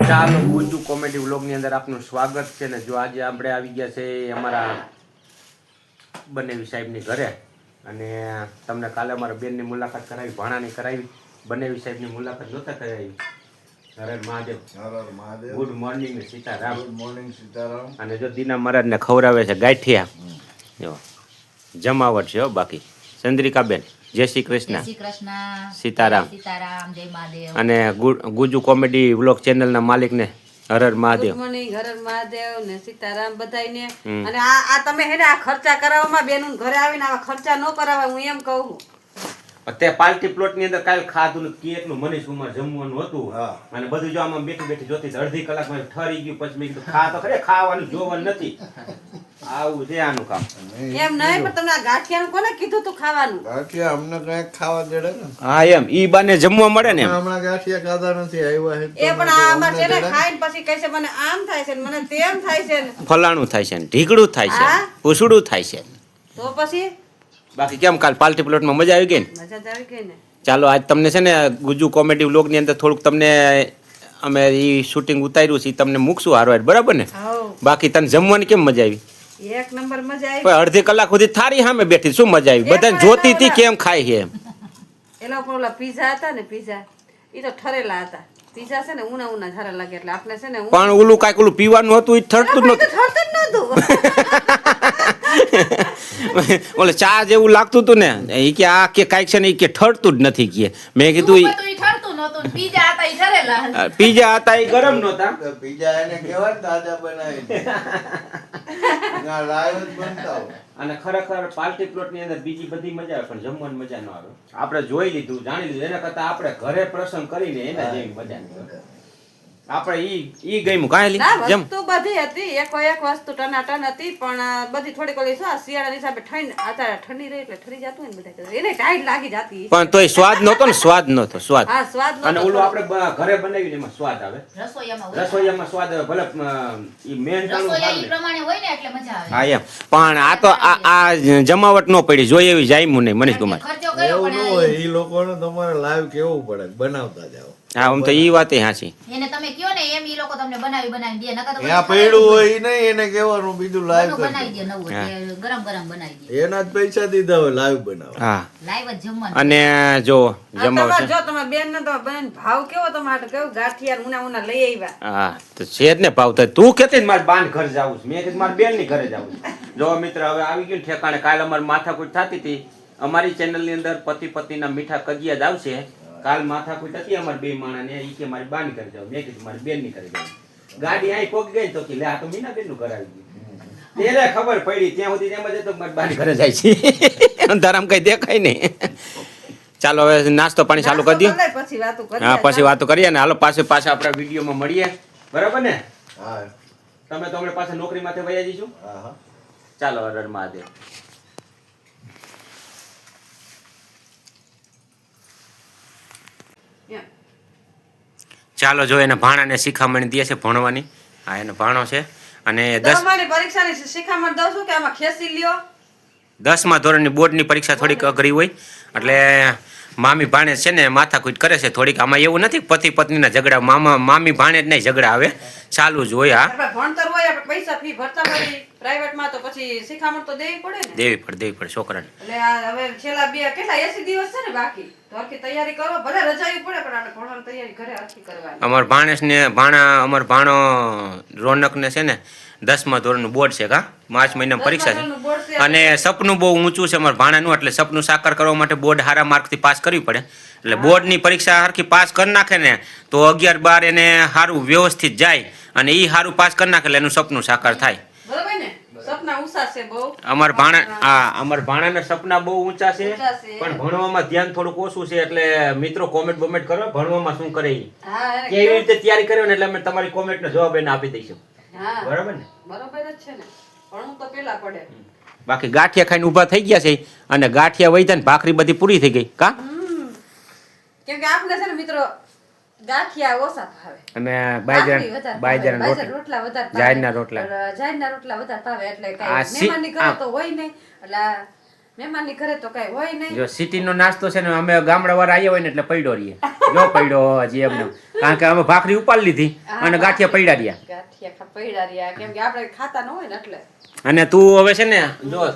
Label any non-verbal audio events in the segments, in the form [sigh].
ચાલો ગુજુ કોમેડી વ્લોગની અંદર આપનું સ્વાગત છે ને જો આજે આપણે આવી ગયા છે અમારા બનેવી સાહેબની ઘરે અને તમને કાલે અમારા બેનની મુલાકાત કરાવી ભાણાની કરાવી બનેવી સાહેબની મુલાકાત નહોતા કરાવી. Hare Mahadev. Mahadev. Good morning Sitaram. Good morning Sitaram. અને જો દીના મહારાજને ખવડાવે છે ગાંઠિયા. જો જમાવટ છે હો બાકી. ચંદ્રિકાબેન. જય શ્રી કૃષ્ણ. સીતારામ. અને ગુજુ કોમેડી વ્લોગ ચેનલના માલિકને હર હર મહાદેવ. ગુડ મોર્નિંગ હર હર મહાદેવ ને સીતારામ બધાયને. હમ. અને આ આ તમે હે ને આ ખર્ચા કરાવવામાં બેનું ઘરે આવીને આવા ખર્ચા ન કરાવે હું એમ કહું. તે પાર્ટી પ્લોટની અંદર કાલ ખાધું ને કેટલું મનીષ કુમાર જમવાનું હતું. હા. અને બધું જો આમાં બેઠી બેઠી જોતી અડધી અડધી કલાકમાં ઠરી ગયું પછી મેં ખા તો ખરે ખાવાનું જોવાનું નથી. આવું છે આનું કામ. એમ નહીં પણ તમને ગાંઠિયાનું કોને કીધું તું ખાવાનું? ગાંઠિયા અમને કંઈક ખાવા દેડે ને. હા એમ. ઈ બાને જમવા મળે ને હમણાં ગાંઠિયા ખાધા નથી આવ્યા એ પણ આ અમાર છે ને ખાઈને પછી કહે છે મને આમ થાય છે ને મને તેમ થાય છે ને. ફલાણું થાય છે ને ઢીકડું થાય છે? પૂછડું થાય છે તો પછી? બાકી કેમ કાલ પાલ્ટી પ્લોટમાં મજા આવી ગઈ ને? મજા આવી ગઈ ને. ચાલો આજ તમને છે ને ગુજુ કોમેડી વ્લોગની અંદર થોડુંક તમને અમે ઈ શૂટિંગ ઉતાર્યું છે તમને મૂકશું હારવાર બરાબર ને? બાકી તને જમવાની કેમ મજા આવી? એક નંબર મજા આવી. પણ અડધી કલાક સુધી થારી સામે બેઠી શું મજા આવી? બધા જોતી હતી કેમ ખાય છે એમ. એલા ઉપર ઓલા પીઝા હતા ને પીઝા. એ તો ઠરેલા હતા. પીઝા છે ને ઉના ઉના ઝારા લાગે એટલે આપણે છે ને પણ ઓલું કાંઈક ઓલું પીવાનું હતું એ ઠરતું જ ઠરતું જ નહોતું. [laughs] ઓલે ચા જેવું લાગતું હતું ને એ કે આ કે કાંઈક છે ને એ કે ઠરતું જ નથી કે. મેં કીધું નહોતું ને હતા ઈ ઠરેલા પીઝા હતા એ ગરમ નહોતા. પીઝા એને કેવા તાજા બનાવી ના લાઈવ જ બનતા અને ખરેખર પાર્ટી પ્લોટની અંદર બીજી બધી મજા આવે પણ જમવાની મજા ન આવે. આપણે જોઈ લીધું જાણી લીધું એના કરતા આપણે ઘરે પ્રસંગ કરીને એના જેવી મજા નહીં આવે. આપણે ઈ ઈ ગઈમું કાંઈ લી? જેમ વસ્તુ બધી હતી. એકો એક વસ્તુ ટનાટન હતી પણ બધી થોડીક ઓલી શું શિયાળાની હિસાબે ઠંડ અત્યારે ઠંડી રહી એટલે ઠરી જતું ને બધા એને ટાઈટ લાગી જતી. પણ તોય સ્વાદ નહોતો ને સ્વાદ નહોતો સ્વાદ. હા સ્વાદ અને ઓલું આપણે ઘરે બનાવીને એમાં સ્વાદ આવે. રસોઈયામાં રસોઈયામાં સ્વાદ આવે ભલે ઈ મહેનતાણું રસોઈયા ઈ પ્રમાણે હોય ને એટલે મજા આવે. હા એમ. પણ આ તો આ આ જમાવટ ન પડી જોઈએ એવી જાયમું નહીં મનીષ કુમાર. ખર્ચો કર્યો એવું ન પણ હોય ઈ લોકોને તમારે લાઈવ કેવું પડે? બનાવતા જાઓ. હા આમ તો ઈ વાતે હાચી. એને તમે કયો ને એમ ઈ લોકો તમને બનાવી બનાવી દે નકર તો ત્યાં પડ્યું હોય ઈ નહીં એને કહેવાનું બીજું લાઈવ બનાવી દે નવું ગરમ ગરમ બનાવી દે. એના જ પૈસા દીધા હોય લાઈવ બનાવવા. હા. લાઈવ જ જમવાનું. અને જો જમવા છે. જો તમે બેન ને તો બેન ભાવ કેવો તમારે કેવું? ગાંઠિયા ઉના ઉના લઈ આવ્યા. હા તો છે જ ને ભાવ તો. તું કેતી ને મારે બાન ઘર જાવું છે? મેં કીધું માર બેનની ઘરે જાવું જો મિત્ર હવે આવી ગયું ઠેકાણે કાલ અમારે માથાકૂટ થતી હતી. અમારી ચેનલની અંદર પતિ પત્નીના મીઠા કજિયા જ આવશે. કાલ માથા કુટ હતી અમારે બે માણા ને એ કે મારી બાન કરી જાવ મેં કીધું મારી બેનની કરી જાવ ગાડી અહીં પોકી ગઈ તો કે લે આ તો મીના બેનનું ઘર આવી ગયું. તેને ખબર પડી. ત્યાં સુધી એમ જ તો મારી બાન ઘરે જાય છે. અંધારામ કઈ દેખાય નહીં. ચાલો હવે નાસ્તો પાણી ચાલુ કરી દઈએ. હા પછી વાતો કરીએ ને. હાલો પાછે પાછા આપણા વિડીયોમાં મળીએ. બરાબર ને? હા. તમે તો હમણાં પાછા નોકરી માથે વયા જઈશું? હા હા. ચાલો હર મહાદેવ. ચાલો જો એને ભાણાને શિખામણી દે છે ભણવાની. આ એને ભાણો છે. અને દસ પરીક્ષાની શિખામણ દઉં છું કે આમાં ખેસી લ્યો? દસમા ધોરણની બોર્ડની પરીક્ષા થોડીક અઘરી હોય. એટલે મામી ભાણે છે ને માથાકૂટ કરે છે. થોડીક આમાં એવું નથી પતિ પત્નીના ઝઘડા. મામા મામી ભાણે જ નહીં ઝઘડા આવે. ચાલુ જ હોય હા ભણતર હોય પૈસા ફી ભરતા હોય પ્રાઇવેટમાં તો પછી શિખામણ તો દેવી પડે ને. દેવી પડે દેવી પડે છોકરાને. એટલે આ હવે છેલ્લા બે કેટલા એસી દિવસ છે ને બાકી? તો આખી તૈયારી કરો. ભલે રજાઈ પડે પણ આને ભણવાની તૈયારી ઘરે આખી કરવાની. અમાર ભાણેશને ભાણા અમાર ભાણો રોનકને છે ને દસમા ધોરણનું બોર્ડ છે કા? માર્ચ મહિનામાં પરીક્ષા છે. છે. અને સપનું બહુ ઊંચું છે અમારા ભાણાનું એટલે સપનું સાકાર કરવા માટે બોર્ડ હારા માર્કથી પાસ કરવી પડે. એટલે બોર્ડની પરીક્ષા સરખી પાસ કરી નાખે ને તો અગિયાર બાર એને સારું વ્યવસ્થિત જાય અને એ સારું પાસ કરી નાખે એટલે એનું સપનું સાકાર થાય. બરોબર ને? સપના ઊંચા છે બહુ. અમાર ભાણા હા. અમાર ભાણાના સપના બહુ ઊંચા છે પણ ભણવામાં ધ્યાન થોડુંક ઓછું છે એટલે મિત્રો કોમેન્ટ બોમેન્ટ કરો ભણવામાં શું કરે કેવી રીતે તૈયારી કર્યો ને એટલે અમે તમારી કોમેન્ટનો જવાબ એને આપી દઈશું. બરાબર ને? બરોબર જ છે ને. ભણવું તો પેલા પડે. બાકી ગાંઠિયા ખાઈને ઊભા થઈ ગયા છે અને ગાંઠિયા વૈધા ને ભાખરી બધી પૂરી થઈ ગઈ. કા? કેમ કે આપણે છે ને મિત્રો ગાંઠિયા ઓછા ભાવે. અને બાજરાના બાજરાના રોટલા. વધારે જાહેરના રોટલા. જાહેરના રોટલા વધારે ભાવે એટલે કાંઈ મહેમાનની ઘરે તો હોય નહીં. એટલે મહેમાનની ઘરે તો કઈ હોય નહીં. જો સિટીનો નાસ્તો છે ને અમે ગામડાવાળા આવ્યા હોય ને એટલે પડ્યો રહીએ. જો પડ્યો હજી એમને. કારણ કે અમે ભાખરી ઉપાડી લીધી અને ગાંઠિયા પડ્યા રહ્યા. ગાંઠિયા ખા રહ્યા. કેમ કે આપણે ખાતા ન હોય ને એટલે. અને તું હવે છે ને જો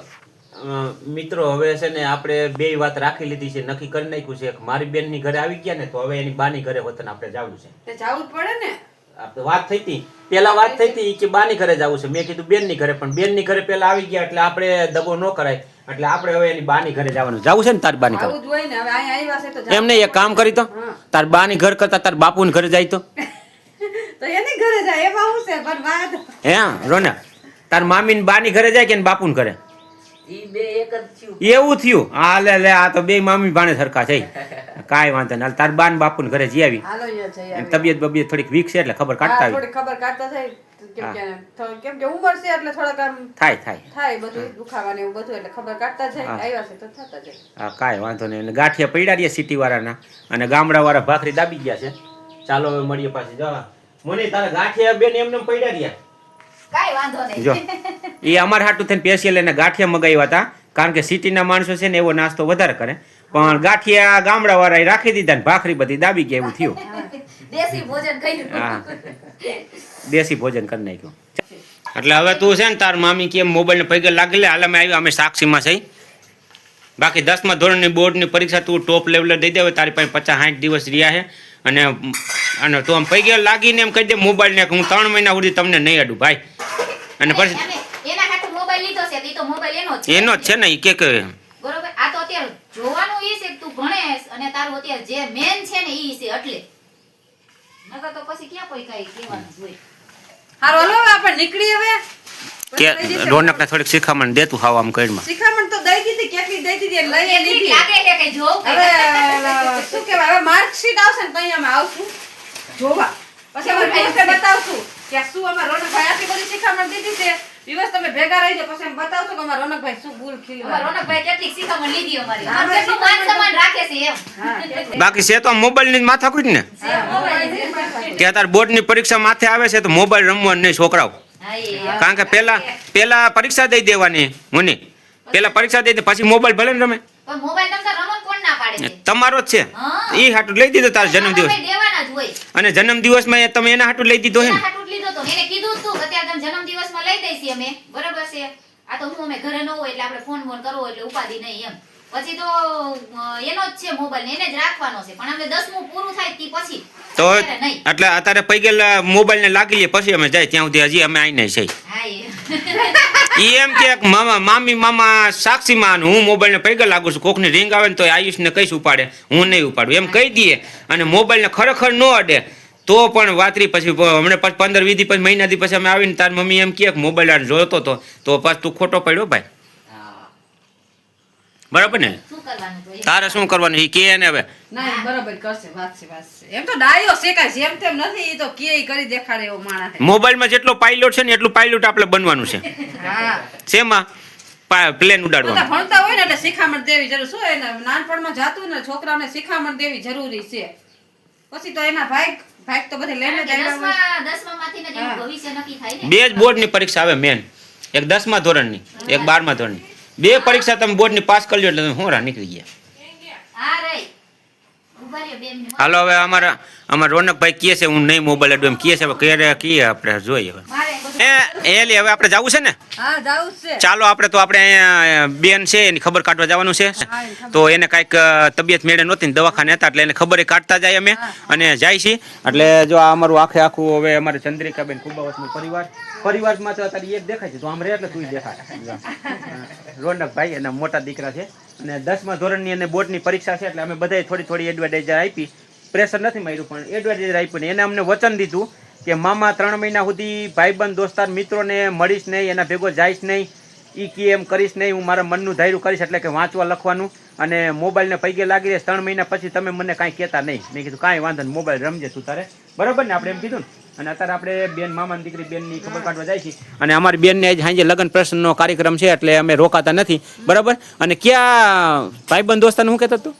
મિત્રો હવે છે ને આપણે બે વાત રાખી લીધી છે નક્કી કરી નાખ્યું છે. કે મારી બેનની ઘરે આવી ગયા ને તો હવે એની બાની ઘરે વતન આપણે જવું છે. જવું પડે ને? આપણે વાત થઈ હતી. પેલા વાત થઈ હતી કે બાની ઘરે જવું છે. મેં કીધું બેનની ઘરે પણ બેનની ઘરે પેલા આવી ગયા એટલે આપણે દગો ન કરાય. એટલે આપણે હવે એની બાની ઘરે જવાનું. જવું છે ને તાર બાની ઘરે? આવું જ હોય ને હવે અહીંયા આવ્યા છે તો એમ નહીં એક કામ કરી તો. તાર બાની ઘર કરતા તાર બાપુને ઘરે જાય તો. [laughs] એની ઘરે જાય એમાં શું છે? પણ વાત હે રોના. તાર મામીને બાની ઘરે જાય કે બાપુ બાપુને ઘરે? બે એવું થયું? હા લે લે આ તો બે મામી ભાણે સરખા છે [laughs] કાંઈ વાંધો નહીં. તાર બાન બાપુ ઘરે જઈ આવી. તબિયત બબિયત થોડીક વીક છે એટલે ખબર કાઢતા આવી. થોડી ખબર કાઢતા થાય કેમ હા. કે થો- કેમ કે ઉંમર છે એટલે થોડાક આમ થાય થાય. થાય બધું દુખાવાનું એવું બધું એટલે ખબર કાઢતા જાય આવ્યા છે તો થતા જાય. હા કાંઈ વાંધો નહીં. અને ગાંઠિયા પડ્યા રહ્યા સિટી વાળાના અને ગામડા વાળા ભાખરી દાબી ગયા છે. ચાલો હવે મળીએ પાછી. જવા મને તારા ગાંઠિયા બેન એમને પડ્યા રહ્યા. કાંઈ વાંધો નહીં. જો. એ અમારા હાટું થઈને પેશિયલ એને ગાંઠિયા મગાવ્યા હતા. કારણ કે સિટીના માણસો છે ને એવો નાસ્તો વધારે કરે. પણ ગાંઠિયા ગામડા વાળા રાખી દીધા ને ભાખરી બધી દાબી ગયા એવું થયું. દેશી ભોજન કર્યું. હા. દેશી ભોજન કરી નાખ્યું. એટલે હવે તું છે ને તાર મામી કેમ મોબાઈલ ને પૈગલ લાગેલે હાલ અમે આવ્યા અમે સાક્ષીમાં છે. બાકી દસમા ધોરણની બોર્ડની પરીક્ષા તું ટોપ લેવલે દઈ દે હવે તારી પાસે પચાસ સાઠ દિવસ રહ્યા છે. અને અને તું આમ પૈગલ લાગીને એમ કહી દે મોબાઈલ ને કે હું ત્રણ મહિના સુધી તમને નહીં અડું ભાઈ. અને પછી એના જ છે. ને કે કે બરોબર? આ તો અત્યારે જોવાનું ઈ છે કે તું ભણેસ અને તારું અત્યારે જે મેન છે ને ઈ છે એટલે. નકર તો પછી ક્યાં કોઈ કઈ કહેવાનું હોય? હારો હલો આપણે નીકળી હવે. કે પછી ને થોડીક શીખામણ દેતું ખાવા આમ કઈમાં શિખામણ તો દઈ દીધી કેટલી દઈ દીધી લઈ લીધી. લાગે છે કે જો હવે શું કહેવાય હવે માર્કશીટ આવશે ને તો અહીંયા અમે આવશું. જોવા. પછી અમે બતાવશું કે શું શું અમારા રોનકભાઈ આટલી બધી શિખામણ દીધી છે. દિવસ તમે ભેગા રહી જાઓ પછી એમ બતાવશો કે અમારા રોનકભાઈ શું ભૂલ ખીલી રોનકભાઈ કેટલીક શિખામણ લીધી અમારી. કેટલું માન સમાન રાખે છે એમ. [laughs] બાકી છે તો મોબાઈલની માથા કુટ ને? કે અત્યારે બોર્ડ બોર્ડની પરીક્ષા માથે આવે છે તો મોબાઈલ રમવાનું નહીં છોકરાઓ. કારણ કે પેલા પેલા પરીક્ષા દઈ દેવાની મુની. પેલા પરીક્ષા દઈ દે પછી મોબાઈલ ભલે ને રમે. પણ મોબાઈલ નંબર રમત કોણ ના પાડે છે? તમારો જ છે. એ હાટું લઈ દીધો તારો જન્મદિવસ. અમે દેવાના જ હોય. અને જન્મદિવસમાં તમે એના હાટું લઈ દીધો હે એના ને હાટું જ લીધો તો એને કીધું જ તું કે અત્યારે તમે જન્મદિવસમાં અમે બરાબર છે? આ તો હું અમે ઘરે ન હોય એટલે આપણે ફોન ફોન કરવો એટલે ઉપાધિ નહીં એમ. પછી તો એનો જ છે મોબાઈલ ને એને જ રાખવાનો છે. પણ અમે દસમું પૂરું થાય તે પછી તો એટલે અત્યારે પૈગેલા મોબાઈલ ને લાગી લે પછી અમે જાય ત્યાં સુધી હજી અમે આવીને છે એમ કે મામા મામી મામા સાક્ષીમાં હું મોબાઈલ ને પૈગલ લાગુ છું. કોકની રિંગ આવે ને તો આયુષ ને કઈ ઉપાડે. હું નહીં ઉપાડું. એમ કહી દઈએ. અને મોબાઈલ ને ખરેખર ન અડે. તો પણ વાતરી પછી હમણે પછી પંદર વીધી પછી મહિના થી પછી અમે આવીને તાર મમ્મી એમ કે મોબાઈલ આને જોતો તો તો. પાછું તું ખોટો પડ્યો ભાઈ. બરાબર ને? શું કરવાનું તો એ? તારે શું કરવાનું? એ કે ને હવે. ના એ બરાબર કરશે વાત છે વાત છે એમ તો ડાયો છે કાંઈ જેમ તેમ નથી એ તો કે કરી દેખાડે એવો માણસ છે. મોબાઈલમાં જેટલો પાયલોટ છે ને એટલું પાયલોટ આપણે બનવાનું છે. શેમાં? પ્લેન ઉડાડવાનું. ભણતા હોય ને એટલે શિખામણ દેવી જરૂર. શું નાનપણમાં જાતું ને છોકરાઓને શિખામણ દેવી જરૂરી છે. પછી તો એના ભાઈ ભાઈ તો બધે લઈને જ આવ્યા હોય. ને જ ભવિષ્ય નક્કી થાય બે જ બોર્ડની પરીક્ષા આવે મેન એક દસમા ધોરણની એક બારમા ધોરણની. બે પરીક્ષા તમે બોર્ડની પાસ કરી લો એટલે તમે હોરા નીકળી ગયા હા રહી ઊભા રહ્યો બે મિનિટ હાલો હવે અમારા અમારા રોનકભાઈ કહે છે હું નહીં મોબાઈલ અડું એમ કહે છે હવે ક્યારે કહીએ આપણે જોઈએ હવે. એ એલી હવે આપણે જવું છે ને? હા જાવું જ છે. ચાલો આપણે તો આપણે અહીંયા બેન છે એની ખબર કાઢવા જવાનું છે. તો એને કાંઈક તબિયત મેળે નહોતી ને દવાખાને હતા એટલે એને ખબર કાઢતા જાય અમે અને જાય છે. એટલે જો આ અમારું આખે આખું હવે અમારે ચંદ્રિકાબેન કુંભાવતનો પરિવાર. પરિવારમાં તો અત્યારે એક દેખાય છે તો આમ રહે એટલે તું દેખાય. [laughs] રોનકભાઈ એના મોટા દીકરા છે. અને દસમા ધોરણની અને બોર્ડની પરીક્ષા છે એટલે અમે બધાએ થોડી થોડી એડવર્ટાઇઝર આપી. પ્રેશર નથી માર્યું, પણ એડવર્ટાઇઝર આપ્યું ને. એને અમને વચન દીધું કે મામા ત્રણ મહિના સુધી ભાઈબંધ, દોસ્તાર, મિત્રોને મળીશ નહીં, એના ભેગો જઈશ નહીં. એ કે એમ કરીશ નહીં, હું મારા મનનું ધાર્યું કરીશ એટલે કે વાંચવા લખવાનું. અને મોબાઈલને પૈકે લાગી રહેશ ત્રણ મહિના પછી તમે મને કાંઈ કહેતા નહીં. મેં કીધું, કાંઈ વાંધો નહીં, મોબાઈલ રમજે તું તારે. બરાબર ને? આપણે એમ કીધું ને? અને અત્યારે આપણે બેન મામાની દીકરી બેનની ખબર કાઢવા જાય છે. અને અમારી બેનને આજ સાંજે લગ્ન પ્રસંગનો કાર્યક્રમ છે એટલે અમે રોકાતા નથી. બરાબર? અને ક્યાં ભાઈબંધ દોસ્તાને હું કહેતો તું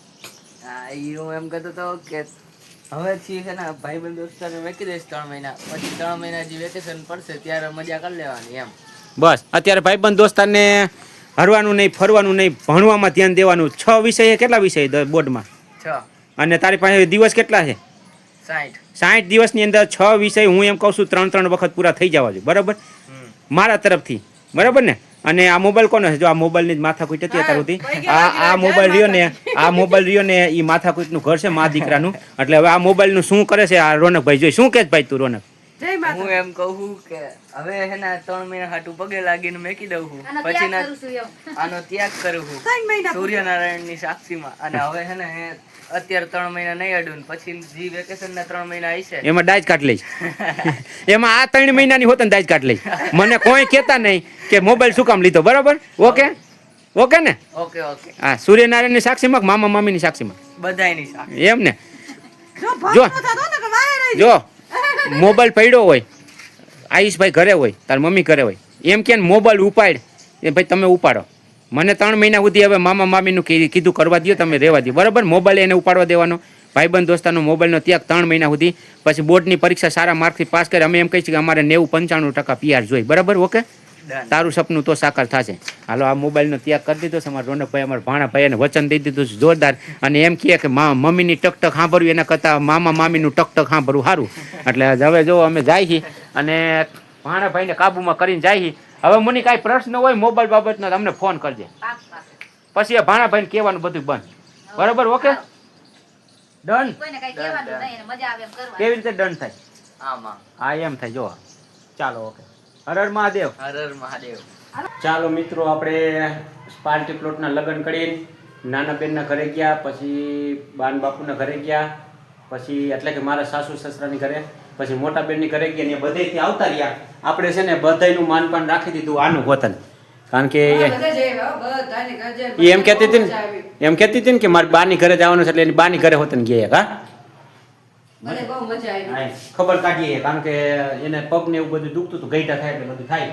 હા એમ કહેતો હતો કે હવે થી છે ને ભાઈબંધ દોસ્તાને વેકી દઈશ ત્રણ મહિના. પછી ત્રણ મહિના જે વેકેશન પડશે ત્યારે મજા કરી લેવાની એમ. બસ અત્યારે ભાઈબંધ દોસ્તાને હરવાનું નહીં ફરવાનું નહીં ભણવામાં ધ્યાન દેવાનું. છ વિષય કેટલા વિષય બોર્ડમાં? છ. અને તારી પાસે દિવસ કેટલા છે? સાઠ દિવસની અંદર છ વિષય હું એમ કહું છું ત્રણ ત્રણ વખત પૂરા થઈ જવા જોઈએ. બરાબર? મારા તરફથી. બરાબર ને? અને આ મોબાઈલ કોનો છે? જો આ મોબાઈલની જ માથાકૂટ હતી અત્યાર સુધી. આ આ મોબાઈલ રહ્યો ને આ મોબાઈલ રહ્યો ને એ માથાકૂટનું ઘર છે મા દીકરાનું. [laughs] એટલે હવે આ મોબાઈલનું શું કરે છે? આ રોનકભાઈ જોઈ શું કે ભાઈ તું રોનક? હું એમ કહું કે હવે હે ત્રણ મહિના હાટું પગે લાગીને મેકી દઉં છું. પછી ત્યાગ ના કરું છું એમ. આનો ત્યાગ કરું છું. સૂર્યનારાયણની સાક્ષીમાં. અને હવે હે ને અત્યારે ત્રણ મહિના નહીં અડું પછી જી વેકેશન ના ત્રણ મહિના આવશે એમાં દાજ કાઢ લઈશ. એમાં આ ત્રણ મહિનાની હોત ને દાજ કાઢ લઈશ. મને કોઈ કહેતા નહીં કે મોબાઈલ શું કામ લીધો. બરાબર? ઓકે? ઓકે ને? Okay okay. હા સૂર્યનારાયણની સાક્ષીમાં મામા મામા મામીની સાક્ષીમાં? બધાની સાક્ષી. એમ ને? જો જો. મોબાઈલ પડ્યો હોય, આયુષભાઈ ઘરે હોય, તાર મમ્મી ઘરે હોય, એમ કે મોબાઈલ ઉપાડ, એ ભાઈ તમે ઉપાડો. મને ત્રણ મહિના સુધી હવે મામા મામીનું કીધું કરવા દો તમે રહેવા દો બરાબર? મોબાઈલ એને ઉપાડવા દેવાનો. ભાઈબંધ દોસ્તાનો મોબાઈલનો ત્યાગ ત્રણ મહિના સુધી. પછી બોર્ડની પરીક્ષા સારા માર્કથી પાસ કરે, અમે એમ કહીએ છીએ કે અમારે નેવું પંચાણું ટકા પીઆર જોઈએ. બરાબર? ઓકે? તારું સપનું તો સાકાર થશે. હાલો આ મોબાઈલનો ત્યાગ કરી દીધો છે. અમારા રોનકભાઈ અમારા ભાણા ભાઈને વચન દઈ દીધું છે. જોરદાર. અને એમ કહે કે મા મમ્મીની ટકટક સાંભળવી. એના કરતાં મામા મામીનું ટકટક સાંભળવું સારું. એટલે હવે જો અમે જાય છીએ અને ભાણા ભાઈને કાબુમાં કરીને જાય છીએ. હવે મને કાંઈ પ્રશ્ન હોય મોબાઈલ બાબતનો તમને ફોન કરજે. પછી એ ભાણા ભાઈને કહેવાનું બધું બંધ. બરાબર ઓકે? ડન કોઈને કાંઈ કહેવાનું નહીં અને મજા આવે એમ કરવાનું. કેવી રીતે ડન થાય? આમાં. હા એમ થાય. જો. ચાલો ઓકે. હર હર મહાદેવ. હર હર મહાદેવ. ચાલો મિત્રો આપણે પાર્ટી પ્લોટના લગ્ન કરીને નાના બેનના ઘરે ગયા પછી બાન બાપુના ઘરે ગયા પછી એટલે કે મારા સાસુ સસરાની ઘરે પછી મોટા બેનની ઘરે ગયા ને બધેથી આવતા રહ્યા. આપણે છે ને બધાયનું માનપાન રાખી દીધું આનું વતન. કારણ કે બધા બધાની એમ કહેતી હતી ને એમ કહેતી હતી ને કે મારી બાની ઘરે જવાનું છે એટલે એની બાની ઘરે હોતન ગયા હા? મને બહુ મજા આવી. ખબર કાઢીએ કારણ કે એને પગ ને એવું બધું દુખતું હતું ગઈઢા થાય એટલે બધું થાય.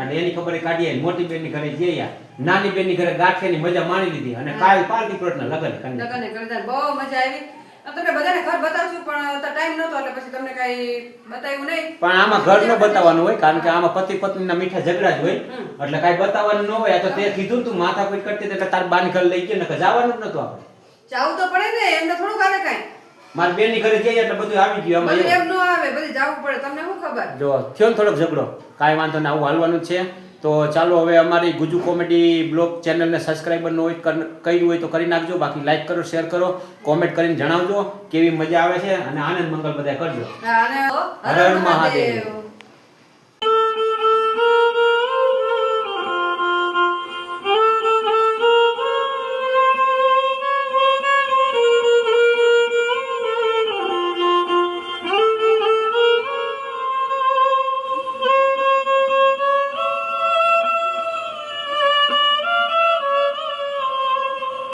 અને એની ખબર કાઢીએ મોટી બેનની ઘરે જઈએ નાની બેનની ઘરે ગાંઠે ની મજા માણી લીધી અને કાલ પાર્ટી પ્લોટના લગન કરી લગન કરતા બહુ મજા આવી. તમને બધાને ઘર બતાવશું પણ ટાઈમ નહોતો એટલે પછી તમને કઈ બતાવ્યું નહીં. પણ આમાં ઘર ન બતાવવાનું હોય કારણ કે આમાં પતિ પત્નીના મીઠા ઝઘડા જ હોય. એટલે કાંઈ બતાવવાનું ન હોય. આ તો તે કીધું તું માથા કોઈ કરતી એટલે તાર બાન ઘર લઈ ગયો ને જવાનું જ નતું આપણે. જાવું તો પડે ને એમને થોડું આવે કાંઈ. મારી બેનની ઘરે જઈએ એટલે બધું આવી ગયું અમારે એમ. ન આવે બધી જવું પડે. તમને શું ખબર? જો થયો ને થોડોક ઝઘડો. કાંઈ વાંધો ને આવું હાલવાનું છે. તો ચાલો હવે અમારી ગુજુ કોમેડી બ્લોગ ચેનલને સબસ્ક્રાઈબર ન હોય કર- કર્યું હોય તો કરી નાખજો. બાકી લાઈક કરો શેર કરો કોમેન્ટ કરીને જણાવજો કેવી મજા આવે છે અને આનંદ મંગલ બધા કરજો. હર મહાદેવ.